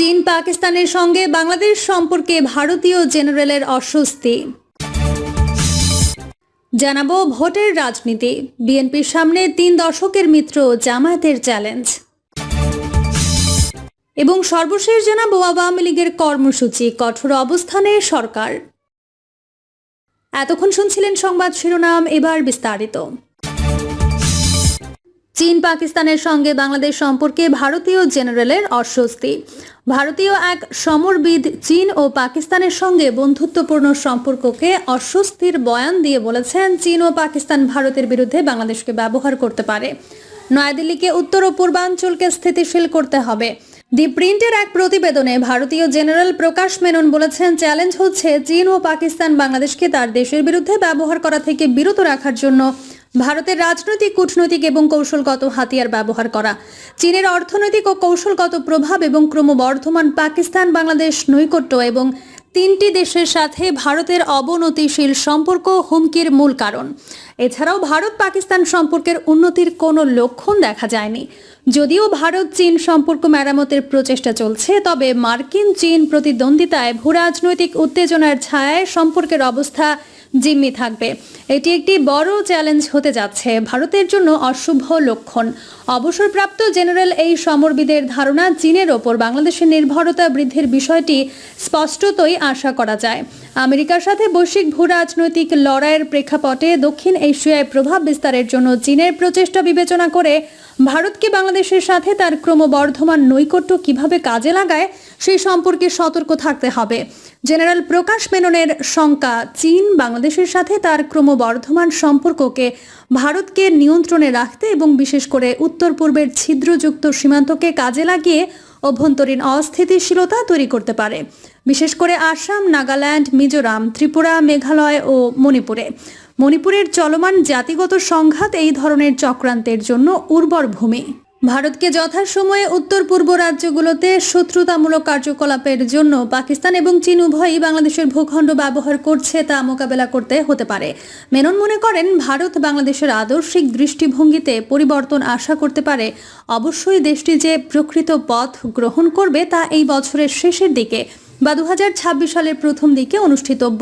চীন পাকিস্তানের সঙ্গে বাংলাদেশ সম্পর্কে ভারতীয় জেনারেলের অস্বস্তি। জানাব ভোটের রাজনীতি। বিএনপির সামনে তিন দশকের মিত্র জামায়াতের চ্যালেঞ্জ। এবং সর্বশেষ জানাব আওয়ামী লীগের কর্মসূচি, কঠোর অবস্থানে সরকার। এতক্ষণ শুনছিলেন সংবাদ শিরোনাম, এবার বিস্তারিত। চীন পাকিস্তানের সঙ্গে বাংলাদেশ সম্পর্কে ভারতীয় জেনারেলের অস্বস্তি। ভারতীয় এক সমরবিদ চীন ও পাকিস্তানের সঙ্গে বন্ধুত্বপূর্ণ সম্পর্ককে অস্বস্তির বয়ান দিয়ে বলেছেন, চীন ও পাকিস্তান ভারতের বিরুদ্ধে বাংলাদেশকে ব্যবহার করতে পারে। নয়াদিল্লিকে উত্তর ও পূর্বাঞ্চলকে স্থিতিশীল করতে হবে। দি প্রিন্টের এক প্রতিবেদনে ভারতীয় জেনারেল প্রকাশ মেনন বলেছেন, চ্যালেঞ্জ হচ্ছে চীন ও পাকিস্তান বাংলাদেশকে তার দেশের বিরুদ্ধে ব্যবহার করা থেকে বিরত রাখার জন্য ভারতের রাজনৈতিক, কূটনৈতিক এবং কৌশলগত হাতিয়ার ব্যবহার করা। চীনের অর্থনৈতিক ও কৌশলগত প্রভাব এবং ক্রমবর্ধমান পাকিস্তান, বাংলাদেশ নৈকট্য এবং তিনটি দেশের সাথে ভারতের অবনতিশীল সম্পর্ক হুমকির মূল কারণ। এছাড়াও ভারত পাকিস্তান সম্পর্কের উন্নতির কোনো লক্ষণ দেখা যায়নি। যদিও ভারত চীন সম্পর্ক মেরামতের প্রচেষ্টা চলছে, তবে মার্কিন চীন প্রতিদ্বন্দ্বিতায় ভূরাজনৈতিক উত্তেজনার ছায়ায় সম্পর্কের অবস্থা জিম্মি থাকবে। এটি একটি বড় চ্যালেঞ্জ হতে যাচ্ছে। ভারতের জন্য অশুভ লক্ষণ। অবসরপ্রাপ্ত জেনারেল এই সমরবিদের ধারণা, চীনের ওপর বাংলাদেশের নির্ভরতা বৃদ্ধির বিষয়টি স্পষ্টতই আশা করা যায়। আমেরিকার সাথে বৈশ্বিক ভূরাজনৈতিক লড়াইয়ের প্রেক্ষাপটে দক্ষিণ এশিয়ায় প্রভাব বিস্তারের জন্য চীনের প্রচেষ্টা বিবেচনা করে ভারতকে বাংলাদেশের সাথে তার ক্রমবর্ধমান নৈকট্য কীভাবে কাজে লাগায় সেই সম্পর্কে সতর্ক থাকতে হবে। জেনারেল প্রকাশ মেননের শঙ্কা, চীন বাংলাদেশের সাথে তার ক্রমবর্ধমান সম্পর্ককে ভারতকে নিয়ন্ত্রণে রাখতে এবং বিশেষ করে উত্তর পূর্বের ছিদ্রযুক্ত সীমান্তকে কাজে লাগিয়ে অভ্যন্তরীণ অস্থিতিশীলতা তৈরি করতে পারে। বিশেষ করে আসাম, নাগাল্যান্ড, মিজোরাম, ত্রিপুরা, মেঘালয় ও মণিপুরে। মণিপুরের চলমান জাতিগত সংঘাত এই ধরনের চক্রান্তের জন্য উর্বর ভূমি। ভারতকে যথাসময়ে উত্তর পূর্ব রাজ্যগুলোতে শত্রুতামূলক কার্যকলাপের জন্য পাকিস্তান এবং চীন উভয়ই বাংলাদেশের ভূখণ্ড ব্যবহার করছে তা মোকাবেলা করতে হতে পারে। মেনন মনে করেন, ভারত বাংলাদেশের আদর্শিক দৃষ্টিভঙ্গিতে পরিবর্তন আশা করতে পারে। অবশ্যই দেশটি যে প্রকৃত পথ গ্রহণ করবে তা এই বছরের শেষের দিকে বা দু সালের প্রথম দিকে অনুষ্ঠিতব্য।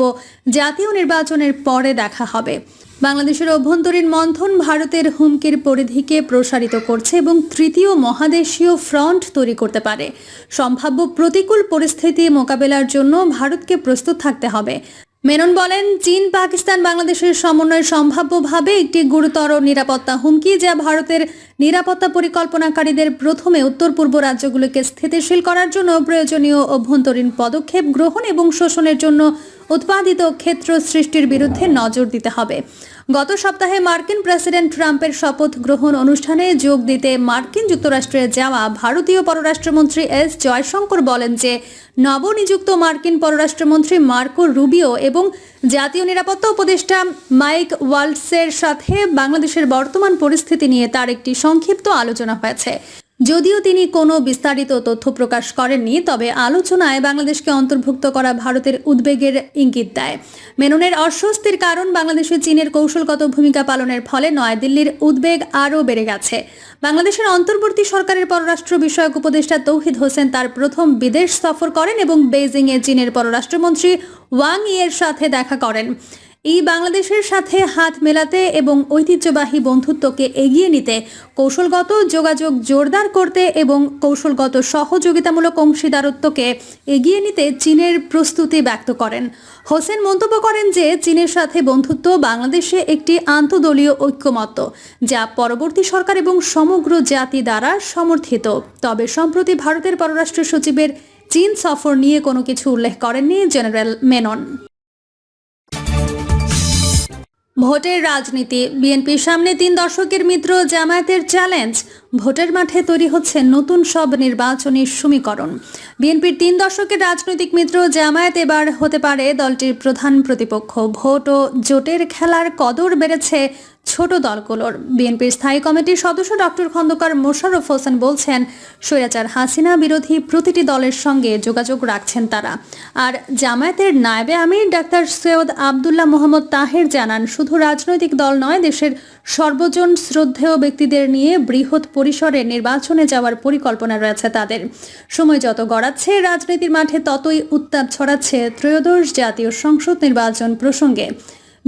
জাতীয় নির্বাচনের পরে দেখা হবে। বাংলাদেশের অভ্যন্তরীণ মন্থন ভারতের হুমকির পরিধিকে প্রসারিত করছে এবং তৃতীয় মহাদেশীয় ফ্রন্ট তৈরি করতে পারে। সম্ভাব্য প্রতিকূল পরিস্থিতি মোকাবেলার জন্য ভারতকে প্রস্তুত থাকতে হবে। মেনন বলেন, চীন, পাকিস্তান, বাংলাদেশের সমন্বয় সম্ভাব্যভাবে একটি গুরুতর নিরাপত্তা হুমকি যা ভারতের নিরাপত্তা পরিকল্পনাকারীদের প্রথমে উত্তর পূর্ব রাজ্যগুলোকে স্থিতিশীল করার জন্য প্রয়োজনীয় অভ্যন্তরীণ পদক্ষেপ গ্রহণ এবং শোষণের জন্য উৎপাদিত ক্ষেত্র সৃষ্টির বিরুদ্ধে নজর দিতে হবে। গত সপ্তাহে মার্কিন প্রেসিডেন্ট ট্রাম্পের শপথ গ্রহণ অনুষ্ঠানে যোগ দিতে মার্কিন যুক্তরাষ্ট্রে যাওয়া ভারতীয় পররাষ্ট্রমন্ত্রী এস জয়শঙ্কর বলেন যে নবনিযুক্ত মার্কিন পররাষ্ট্রমন্ত্রী মার্কো রুবিও এবং জাতীয় নিরাপত্তা উপদেষ্টা মাইক ওয়ালসের সাথে বাংলাদেশের বর্তমান পরিস্থিতি নিয়ে তার একটি সংক্ষিপ্ত আলোচনা হয়েছে। যদিও তিনি কোনো বিস্তারিত তথ্য প্রকাশ করেননি, তবে আলোচনায় বাংলাদেশকে অন্তর্ভুক্ত করা ভারতের উদ্বেগের ইঙ্গিত দেয়। মেননের অস্বস্তির কারণ বাংলাদেশে চীনের কৌশলগত ভূমিকা পালনের ফলে নয়াদিল্লির উদ্বেগ আরও বেড়ে গেছে। বাংলাদেশের অন্তর্বর্তী সরকারের পররাষ্ট্র বিষয়ক উপদেষ্টা তৌহিদ হোসেন তার প্রথম বিদেশ সফর করেন এবং বেইজিংয়ে চীনের পররাষ্ট্রমন্ত্রী ওয়াং ইয়ের সাথে দেখা করেন। এই বাংলাদেশের সাথে হাত মেলাতে এবং ঐতিহ্যবাহী বন্ধুত্বকে এগিয়ে নিতে কৌশলগত যোগাযোগ জোরদার করতে এবং কৌশলগত সহযোগিতামূলক অংশীদারত্বকে এগিয়ে নিতে চীনের প্রস্তুতি ব্যক্ত করেন। হোসেন মন্তব্য করেন যে, চীনের সাথে বন্ধুত্ব বাংলাদেশে একটি আন্তদলীয় ঐক্যমত্য, যা পরবর্তী সরকার এবং সমগ্র জাতি দ্বারা সমর্থিত। তবে সম্প্রতি ভারতের পররাষ্ট্র সচিবের চীন সফর নিয়ে কোনো কিছু উল্লেখ করেননি জেনারেল মেনন। ভোটের রাজনীতি। বিএনপির সামনে তিন দশকের মিত্র জামায়াতের চ্যালেঞ্জ। ভোটের মাঠে তৈরি হচ্ছে নতুন সব নির্বাচনী সমীকরণ। বিএনপির তিন দশকের রাজনৈতিক মিত্র জামায়াত এবার হতে পারে দলটির প্রধান প্রতিপক্ষ। ভোট ও জোটের খেলার কদর বেড়েছে ছোট দলগুলোর বিএনপির স্থায়ী কমিটির সদস্য ডক্টর খন্দকার মোশাররফ হোসেন বলছেন, স্বৈরাচার হাসিনা বিরোধী প্রতিটি দলের সঙ্গে যোগাযোগ রাখছেন তারা। আর জামায়াতের নায়েবে আমির ডাক্তার সৈয়দ আবদুল্লাহ মোহাম্মদ তাহের জানান, শুধু রাজনৈতিক দল নয়, দেশের সর্বজন শ্রদ্ধেয় ব্যক্তিদের নিয়ে বৃহৎ পরিসরে নির্বাচনে যাওয়ার পরিকল্পনা রয়েছে তাদের। সময় যত গড়াচ্ছে, রাজনীতির মাঠে ততই উত্তাপ ছড়াচ্ছে ত্রয়োদশ জাতীয় সংসদ নির্বাচন প্রসঙ্গে।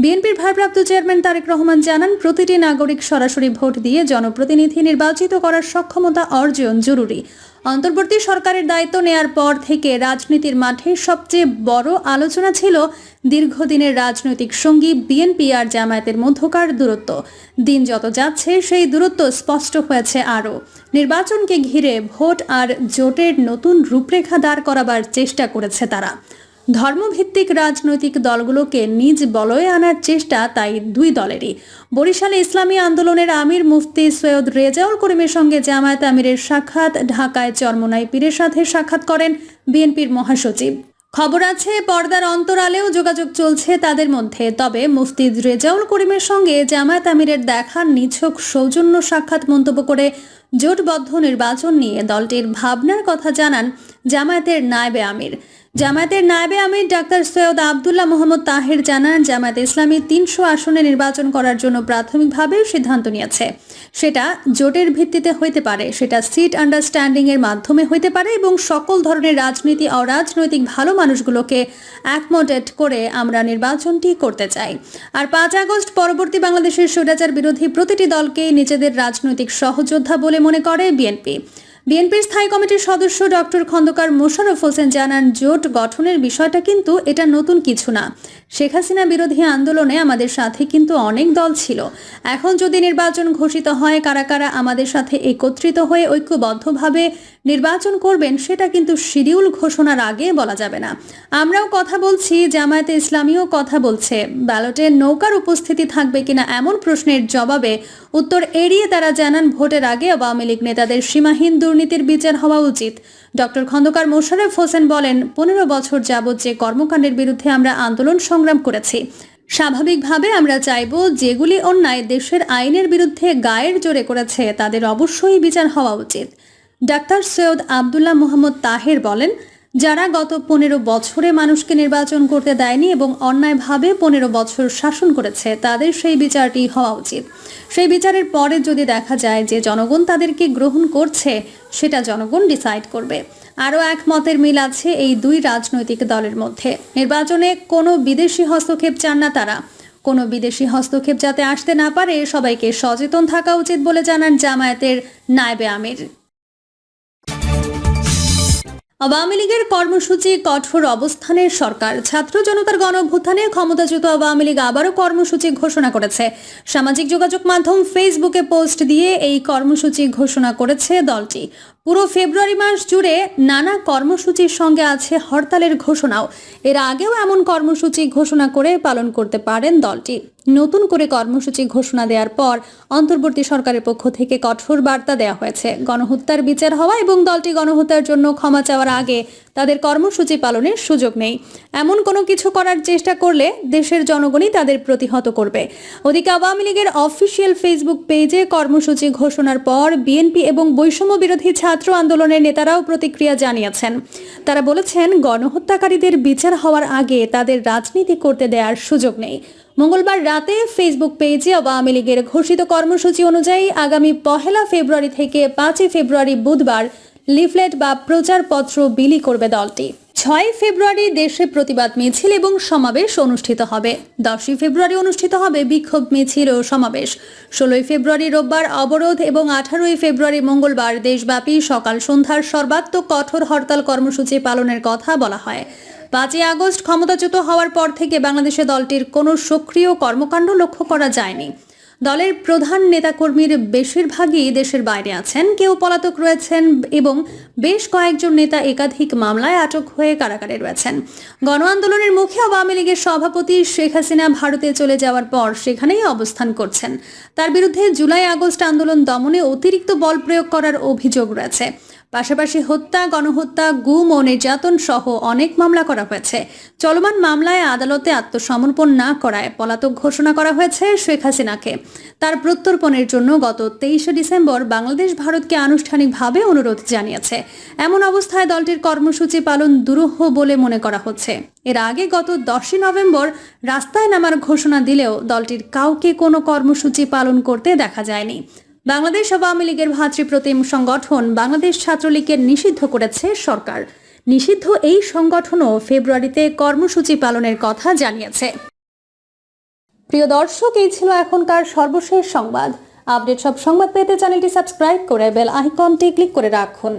বিএনপির ভারপ্রাপ্ত চেয়ারম্যান তারেক রহমান জানান, প্রতিটি নাগরিক সরাসরি ভোট দিয়ে জনপ্রতিনিধি নির্বাচিত করার সক্ষমতা অর্জন জরুরি। অন্তর্বর্তী সরকারের দায়িত্ব নেয়ার পর থেকে রাজনীতির মাঠে সবচেয়ে বড় আলোচনা ছিল দীর্ঘদিনের রাজনৈতিক সঙ্গী বিএনপি আর জামায়াতের মধ্যকার দূরত্ব। দিন যত যাচ্ছে, সেই দূরত্ব স্পষ্ট হয়েছে আরও। নির্বাচনকে ঘিরে ভোট আর জোটের নতুন রূপরেখা দাঁড় করাবার চেষ্টা করেছে তারা। ধর্মভিত্তিক রাজনৈতিক দলগুলোকে নিজ বলয়ে আনার চেষ্টা তাই দুই দলেরই। বরিশালে ইসলামী আন্দোলনের আমির মুফতি সৈয়দ রেজাউল করিমের সঙ্গে জামায়াত আমিরের সাক্ষাৎ, ঢাকায় চরমনাই পীরের সাথে সাক্ষাৎ করেন বিএনপির মহাসচিব। খবর আছে, পর্দার অন্তরালেও যোগাযোগ চলছে তাদের মধ্যে, তবে মুফতি রেজাউল করিমের সঙ্গে জামায়াত আমিরের দেখা, নিছক, সৌজন্য সাক্ষাৎ মন্তব্য করে জোটবদ্ধ নির্বাচন নিয়ে দলটির ভাবনার কথা জানান জামায়াতের নায়েবে আমির। জামায়াতের নায়েবে আমির ডাক্তার সৈয়দ আবদুল্লাহ মোহাম্মদ তাহের জানান, জামায়াত ইসলামী তিনশো আসনে নির্বাচন করার জন্য প্রাথমিকভাবে সিদ্ধান্ত নিয়েছে। সেটা জোটের ভিত্তিতে হইতে পারে, সেটা সিট আন্ডারস্ট্যান্ডিং এর মাধ্যমে হইতে পারে এবং সকল ধরনের রাজনীতি, অরাজনৈতিক ভালো মানুষগুলোকে অ্যাকমোডেট করে আমরা নির্বাচনটি করতে চাই। আর পাঁচ আগস্ট পরবর্তী বাংলাদেশের স্বৈরাচার বিরোধী প্রতিটি দলকে নিজেদের রাজনৈতিক সহযোদ্ধা বলে মনে করে বিএনপি। বিএনপির স্থায়ী কমিটির সদস্য ডক্টর খন্দকার মোশারফ হোসেন জানান, জোট গঠনের বিষয়টা কিন্তু এটা নতুন কিছু না। শেখ হাসিনা বিরোধী আন্দোলনে আমাদের সাথে কিন্তু অনেক দল ছিল। এখন যদি নির্বাচন ঘোষিত হয়, কারা কারা আমাদের সাথে একত্রিত হয়ে ঐক্যবদ্ধভাবে নির্বাচন করবেন সেটা কিন্তু শিডিউল ঘোষণার আগে বলা যাবে না। আমরাও কথা বলছি, জামায়াতে ইসলামীও কথা বলছে। ব্যালটে নৌকার উপস্থিতি থাকবে কিনা এমন প্রশ্নের জবাবে উত্তর এড়িয়ে তারা জানান ভোটের আগে আওয়ামী লীগ নেতাদের সীমাহীন দুর্নীতির বিচার হওয়া উচিত। ডক্টর খন্দকার মোশাররফ হোসেন বলেন, পনেরো বছর যাবৎ যে কর্মকাণ্ডের বিরুদ্ধে আমরা আন্দোলন সংগ্রাম করেছি, স্বাভাবিকভাবে আমরা চাইব যেগুলি অন্যায় দেশের আইনের বিরুদ্ধে গায়ের জোরে করেছে, তাদের অবশ্যই বিচার হওয়া উচিত। ডাক্তার সৈয়দ আবদুল্লাহ মোহাম্মদ তাহের বলেন, যারা গত পনেরো বছরে মানুষকে নির্বাচন করতে দেয়নি এবং অন্যায়ভাবে পনেরো বছর শাসন করেছে, তাদের সেই বিচারটি হওয়া উচিত। সেই বিচারের পরে যদি দেখা যায় যে জনগণ তাদেরকে গ্রহণ করছে, সেটা জনগণ ডিসাইড করবে। আরও এক মতের মিল আছে এই দুই রাজনৈতিক দলের মধ্যে। নির্বাচনে কোনো বিদেশি হস্তক্ষেপ চান না তারা। কোনো বিদেশি হস্তক্ষেপ যাতে আসতে না পারে, সবাইকে সচেতন থাকা উচিত বলে জানান জামায়াতের নায়বে আমির। আওয়ামী লীগের কর্মসূচি কঠোর অবস্থানের সরকার। ছাত্র জনতার গণভূতানে ক্ষমতাচ্যুত আওয়ামী লীগ আবারও কর্মসূচি ঘোষণা করেছে। সামাজিক যোগাযোগ মাধ্যম ফেসবুকে পোস্ট দিয়ে এই কর্মসূচি ঘোষণা করেছে দলটি। পুরো ফেব্রুয়ারি মাস জুড়ে নানা কর্মসূচির সঙ্গে আছে হরতালের ঘোষণাও। এর আগেও এমন কর্মসূচি ঘোষণা করে পালন করতে পারেন দলটি। নতুন করে কর্মসূচি ঘোষণা দেওয়ার পর অন্তর্বর্তী সরকারের পক্ষ থেকে কঠোর বার্তা দেওয়া হয়েছে। গণহত্যার বিচার হওয়া এবং দলটি গণহত্যার জন্য ক্ষমা চাওয়ার আগে তাদের কর্মসূচি পালনের সুযোগ নেই। এমন কোনো কিছু করার চেষ্টা করলে দেশের জনগণই তাদের প্রতিহত করবে। ওদিকে আওয়ামী লীগের অফিসিয়াল ফেসবুক পেজে কর্মসূচি ঘোষণার পর বিএনপি এবং বৈষম্য বিরোধী ছাত্র আন্দোলনের নেতারাও প্রতিক্রিয়া জানিয়েছেন। তারা বলেছেন, গণহত্যাকারীদের বিচার হওয়ার আগে তাদের রাজনীতি করতে দেওয়ার সুযোগ নেই। মঙ্গলবার রাতে ফেসবুক পেজে আওয়ামী লীগের ঘোষিত কর্মসূচি অনুযায়ী আগামী পহেলা ফেব্রুয়ারি থেকে পাঁচই ফেব্রুয়ারি বুধবার লিফলেট বা প্রচারপত্র বিলি করবে দলটি। ছয় ফেব্রুয়ারি দেশে প্রতিবাদ মিছিল এবং সমাবেশ অনুষ্ঠিত হবে। দশই ফেব্রুয়ারি অনুষ্ঠিত হবে বিক্ষোভ মিছিল ও সমাবেশ। ষোলোই ফেব্রুয়ারি রোববার অবরোধ এবং আঠারোই ফেব্রুয়ারি মঙ্গলবার দেশব্যাপী সকাল সন্ধ্যার সর্বাত্মক কঠোর হরতাল কর্মসূচি পালনের কথা বলা হয়। পাঁচই আগস্ট ক্ষমতাচ্যুত হওয়ার পর থেকে বাংলাদেশে দলটির কোনো সক্রিয় কর্মকাণ্ড লক্ষ্য করা যায়নি। দলের প্রধান নেতাকর্মীর বেশিরভাগই দেশের বাইরে আছেন। কেউ পলাতক রয়েছেন এবং বেশ কয়েকজন নেতা একাধিক মামলায় আটক হয়ে কারাগারে রয়েছেন। গণ আন্দোলনের মুখে আওয়ামী লীগের সভাপতি শেখ হাসিনা ভারতে চলে যাওয়ার পর সেখানেই অবস্থান করছেন। তার বিরুদ্ধে জুলাই আগস্ট আন্দোলন দমনে অতিরিক্ত বল প্রয়োগ করার অভিযোগ রয়েছে। পাশাপাশি হত্যা, গণহত্যা, গুম ও নির্যাতন সহ অনেক মামলা করা হয়েছে। চলমান মামলায় আদালতে আত্মসমর্পণ না করায় পলাতক ঘোষণা করা হয়েছে শেখ হাসিনাকে। তার প্রত্যর্পণের জন্য গত তেইশে ডিসেম্বর বাংলাদেশ ভারতকে আনুষ্ঠানিকভাবে অনুরোধ জানিয়েছে। এমন অবস্থায় দলটির কর্মসূচি পালন দুরূহ বলে মনে করা হচ্ছে। এর আগে গত দশই নভেম্বর রাস্তায় নামার ঘোষণা দিলেও দলটির কাউকে কোনো কর্মসূচি পালন করতে দেখা যায়নি। বাংলাদেশ আওয়ামী লীগের ভাতৃপ্রতিম সংগঠন বাংলাদেশ ছাত্রলীগের নিষিদ্ধ করেছে সরকার। নিষিদ্ধ এই সংগঠনও ফেব্রুয়ারিতে কর্মসূচি পালনের কথা জানিয়েছে। প্রিয় দর্শক, এই ছিল এখনকার সর্বশেষ সংবাদ। আপডেট সব সংবাদ পেতে চ্যানেলটি সাবস্ক্রাইব করে বেল আইকনটি ক্লিক করে রাখুন।